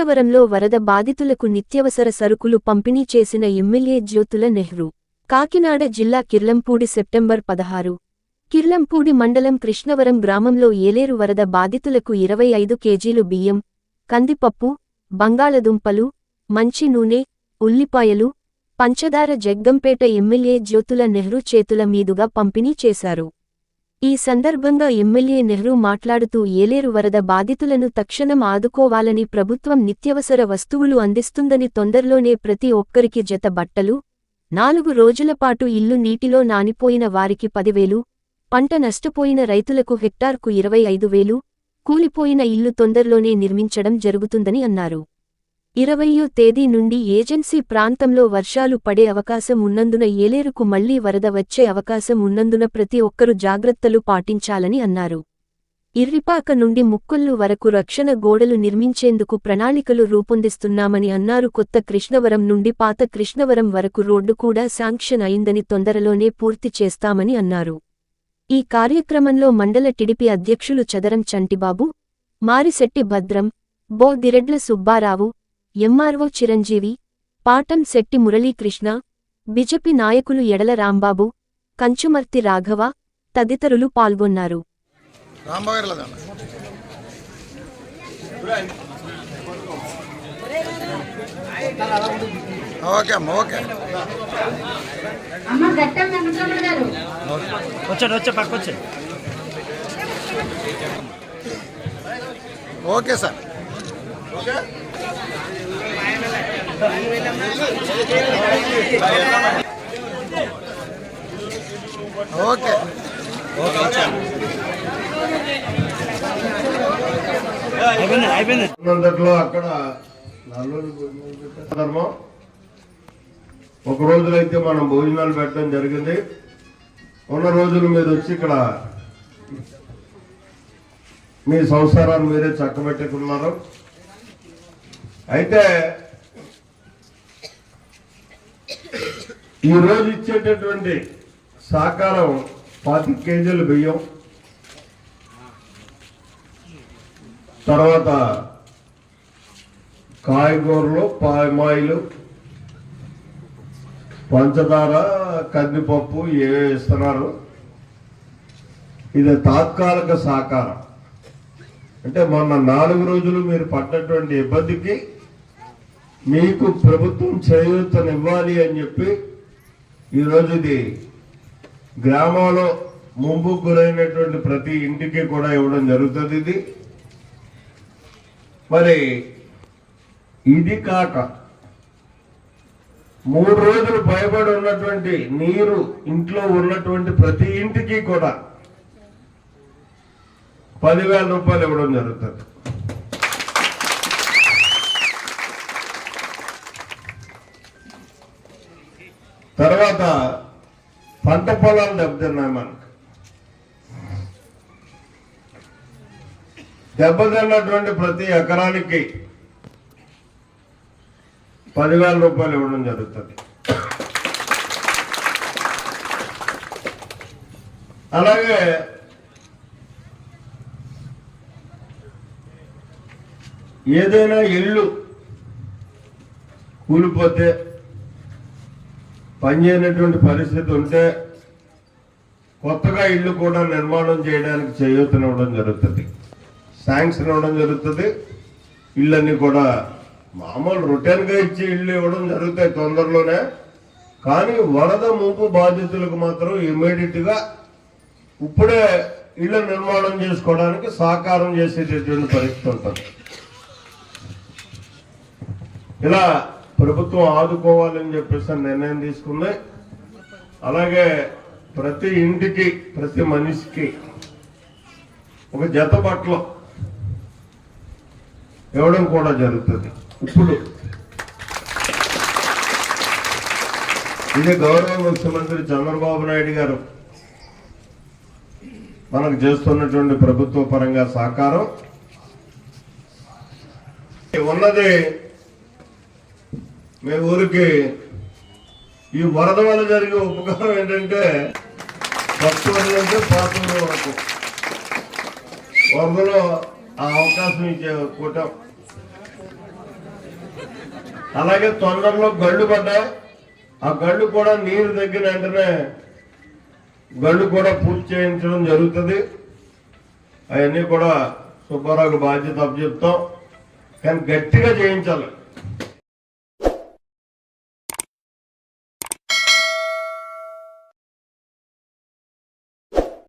కృష్ణవరంలో వరద బాధితులకు నిత్యవసర సరుకులు పంపిణీ చేసిన ఎమ్మెల్యే జ్యోతుల నెహ్రూ. కాకినాడ జిల్లా కిర్లంపూడి సెప్టెంబర్ పదహారు. కిర్లంపూడి మండలం కృష్ణవరం గ్రామంలో ఏలేరు వరద బాధితులకు ఇరవై ఐదు కేజీలు బియ్యం కందిపప్పు బంగాళదుంపలు మంచి నూనె ఉల్లిపాయలు పంచదార జగ్గంపేట ఎమ్మెల్యే జ్యోతుల నెహ్రూ చేతుల మీదుగా పంపిణీ చేశారు. ఈ సందర్భంగా ఎమ్మెల్యే నెహ్రూ మాట్లాడుతూ ఏలేరు వరద బాధితులను తక్షణం ఆదుకోవాలని ప్రభుత్వం నిత్యవసర వస్తువులు అందిస్తుందని తొందరలోనే ప్రతి ఒక్కరికి జత బట్టలు నాలుగు రోజులపాటు ఇల్లు నీటిలో నానిపోయిన వారికి పదివేలు పంట నష్టపోయిన రైతులకు హెక్టార్కు ఇరవై ఐదు వేలు కూలిపోయిన ఇల్లు తొందరలోనే నిర్మించడం జరుగుతుందని అన్నారు. ఇరవయ్యో తేదీ నుండి ఏజెన్సీ ప్రాంతంలో వర్షాలు పడే అవకాశం ఉన్నందున ఏలేరుకు మళ్ళీ వరద వచ్చే అవకాశం ఉన్నందున ప్రతి ఒక్కరూ జాగ్రత్తలు పాటించాలని అన్నారు. ఇర్రిపాక నుండి ముక్కుల్లు వరకు రక్షణ గోడలు నిర్మించేందుకు ప్రణాళికలు రూపొందిస్తున్నామని అన్నారు. కొత్త కృష్ణవరం నుండి పాత కృష్ణవరం వరకు రోడ్డు కూడా శాంక్షన్ అయిందని తొందరలోనే పూర్తి చేస్తామని అన్నారు. ఈ కార్యక్రమంలో మండల టిడిపి అధ్యక్షులు చదరం Chantibabu Marisetti Bhadram Bodireddla Subbarao MRO Chiranjeevi పాటం Shetty Muralikrishna BJP నాయకులు ఎడల రాంబాబు కంచుమర్తి రాఘవ తదితరులు పాల్గొన్నారు. ఓకే అమ్మ ఓకే. అమ్మ గట్టం వెంకటరమణ గారు వచ్చాడు వచ్చా పక్క వచ్చాడు. Okay sir. ఓకే. ఓకే అయిపోయింది అయిపోయింది ఉన్నంతట్లో అక్కడ ధర్మం. ఒక రోజులైతే మనం భోజనాలు పెట్టడం జరిగింది. ఉన్న రోజులు మీరు వచ్చి ఇక్కడ మీ సంసారాన్ని మీరే చక్కబెట్టుకున్నారు. అయితే ఈరోజు ఇచ్చేటటువంటి సహకారం పాతి కేజీలు బియ్యం తర్వాత కాయగూరలు పామాయిలు పంచదార కందిపప్పు ఏవే ఇస్తున్నారు ఇది తాత్కాలిక సహకారం అంటే మొన్న నాలుగు రోజులు మీరు పడ్డటువంటి ఇబ్బందికి మీకు ప్రభుత్వం చేయూతనివ్వాలి అని చెప్పి ఈరోజు ఇది గ్రామంలో ముంపు గురైనటువంటి ప్రతి ఇంటికి కూడా ఇవ్వడం జరుగుతుంది ఇది. మరి ఇది కాక మూడు రోజులు భయపడి ఉన్నటువంటి నీరు ఇంట్లో ఉన్నటువంటి ప్రతి ఇంటికి కూడా పదివేల రూపాయలు ఇవ్వడం జరుగుతుంది. తర్వాత పంట పొలాలు దెబ్బతిన్నాయి మనకు. దెబ్బతిన్నటువంటి ప్రతి ఎకరానికి పదివేల రూపాయలు ఇవ్వడం జరుగుతుంది. అలాగే ఏదైనా ఇల్లు కూలిపోతే పనిచేయనటువంటి పరిస్థితి ఉంటే కొత్తగా ఇల్లు కూడా నిర్మాణం చేయడానికి చేయూతనివ్వడం జరుగుతుంది. శాంక్షన్ ఇవ్వడం జరుగుతుంది. ఇళ్ళన్నీ కూడా మామూలు రొటీన్గా ఇచ్చి ఇల్లు ఇవ్వడం జరుగుతాయి తొందరలోనే. కానీ వరద ముంపు బాధితులకు మాత్రం ఇమ్మీడియట్గా ఇప్పుడే ఇళ్ళ నిర్మాణం చేసుకోవడానికి సహకారం చేసేటటువంటి పరిస్థితి ఉంటుంది. ఇలా ప్రభుత్వం ఆదుకోవాలని చెప్పేసి నిర్ణయం తీసుకుంది. అలాగే ప్రతి ఇంటికి ప్రతి మనిషికి ఒక జత బట్టలు ఇవ్వడం కూడా జరుగుతుంది. ఇప్పుడు ఇది గౌరవ ముఖ్యమంత్రి చంద్రబాబు నాయుడు గారు మనకు చేస్తున్నటువంటి ప్రభుత్వ పరంగా సహకారం. ఉన్నది మీ ఊరికి ఈ వరద వల్ల జరిగే ఉపకారం ఏంటంటే కొత్త ఊరు అంటే వరకు వరదలో ఆ అవకాశం ఇచ్చే కూటం. అలాగే తొందరలో గళ్ళు పడ్డాయి. ఆ గళ్ళు కూడా నీరు తగ్గిన వెంటనే గళ్ళు కూడా పూర్తి చేయించడం జరుగుతుంది. అవన్నీ కూడా సుబ్బారావుకి బాధ్యత అప్పచెప్తాం. కానీ గట్టిగా చేయించాలి.